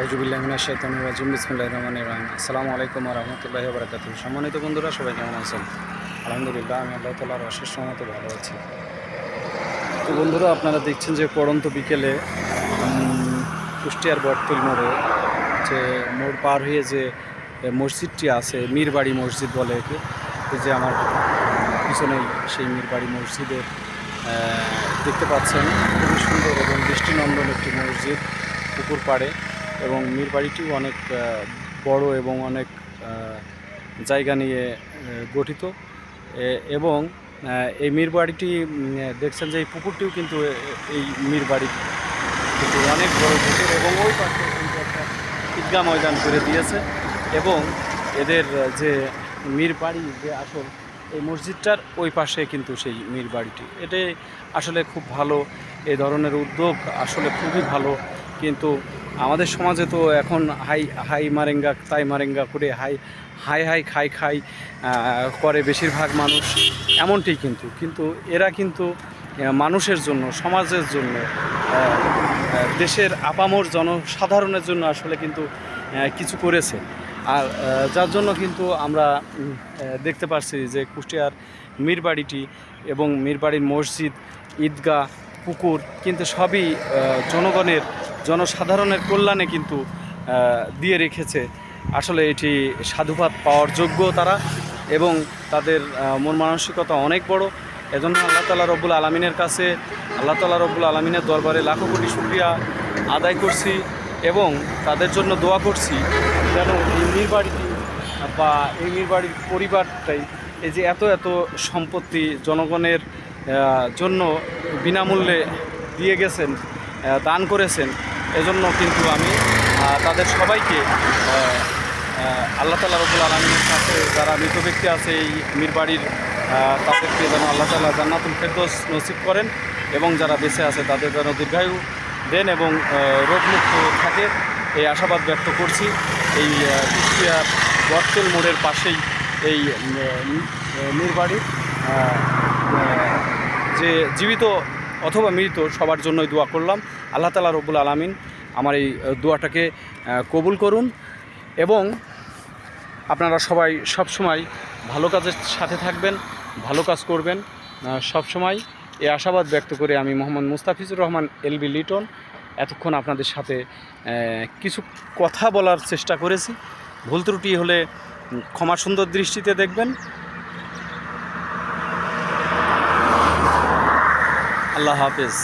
আউজুবিল্লাহমিনা শৈতানুর রাজিম বিসমুল্লাহ রহমান রহিম। আসসালামু আলাইকুম রহমতুল্লাহ বরাকাত সম্মানিত বন্ধুরা, সবাই কেমন আছেন? আলহামদুলিল্লাহ, আমি আল্লাহ তালার অশেষ মতো ভালো আছি। তো বন্ধুরা, আপনারা দেখছেন যে পড়ন্ত বিকেলে কুষ্টিয়ার বটতুল মোড়ে যে মোড় পার হয়ে যে মসজিদটি আছে, মীরবাড়ি মসজিদ বলে একে যে আমার পিছনেই সেই মীরবাড়ি মসজিদের দেখতে পাচ্ছেন, খুবই সুন্দর এবং দৃষ্টিনন্দন একটি মসজিদ পুকুর পাড়ে। এবং মীরবাড়িটিও অনেক বড় এবং অনেক জায়গা নিয়ে গঠিত। এবং এই মীরবাড়িটি দেখছেন যে এই পুকুরটিও কিন্তু এ- এই মীরবাড়ি কিন্তু অনেক বড় পুকুর এবং ওই পাশে কিন্তু একটা ঈদগাহ ময়দান করে দিয়েছে। এবং এদের যে মীর বাড়ি, যে আসল এই মসজিদটার ওই পাশে কিন্তু সেই মীর বাড়িটি। এটাই আসলে খুব ভালো এই ধরনের উদ্যোগ আসলে খুবই ভালো। কিন্তু আমাদের সমাজে তো এখন হাই হাই মারেঙ্গা, তাই মারেঙ্গা করে হাই হাই হাই, খাই খাই করে বেশিরভাগ মানুষ এমনটি কিন্তু। কিন্তু এরা কিন্তু মানুষের জন্য, সমাজের জন্য দেশের আপামর জনসাধারণের জন্য আসলে কিন্তু কিছু করেছে। আর যার জন্য কিন্তু আমরা দেখতে পাচ্ছি যে কুষ্টিয়ার মীরবাড়িটি এবং মীরবাড়ির মসজিদ, ঈদগাহ পুকুর, কিন্তু সবই জনগণের, জনসাধারণের কল্যাণে কিন্তু দিয়ে রেখেছে। আসলে এটি সাধুবাদ পাওয়ার যোগ্য তারা এবং তাদের মন মানসিকতা অনেক বড়। এজন্য আল্লাহ তালা রব্বুল আলমিনের কাছে, আল্লাহ তালা রব্বুল আলমিনের দরবারে লাখো কোটি শুক্রিয়া আদায় করছি এবং তাদের জন্য দোয়া করছি যেন এই মীরবাড়িটি বা এই মীরবাড়ির পরিবারটাই এই যে এত এত সম্পত্তি জনগণের জন্য বিনামূল্যে দিয়ে গেছেন দান করেছেন। এজন্য কিন্তু আমি তাদের সবাইকে আল্লাহ তালা রবুল আলমীর কাছে যারা মৃত ব্যক্তি আছে এই মীরবাড়ির তাদেরকে যেন আল্লাহ তালা জান্নাতুল ফেরদোস নসিব করেন এবং যারা বেঁচে আছে তাদের যেন দীর্ঘায়ু দেন এবং রোগমুক্ত থাকে। এই আশাবাদ ব্যক্ত করছি। এই কুষ্টিয়ার বটতেল মোড়ের পাশেই এই মীরবাড়ি যে জীবিত অথবা মৃত সবার জন্যই দোয়া করলাম। আল্লাহ তালা রব্বুল আলমিন আমার এই দোয়াটাকে কবুল করুন এবং আপনারা সবাই সব সময় ভালো কাজের সাথে থাকবেন, ভালো কাজ করবেন। সব সময় এই আশাবাদ ব্যক্ত করে আমি মোহাম্মদ মুস্তাফিজুর রহমান, এলবি লিটন এতক্ষণ আপনাদের সাথে কিছু কথা বলার চেষ্টা করেছি। ভুল ত্রুটি হলে ক্ষমা সুন্দর দৃষ্টিতে দেখবেন। আল্লাহ হাফেজ।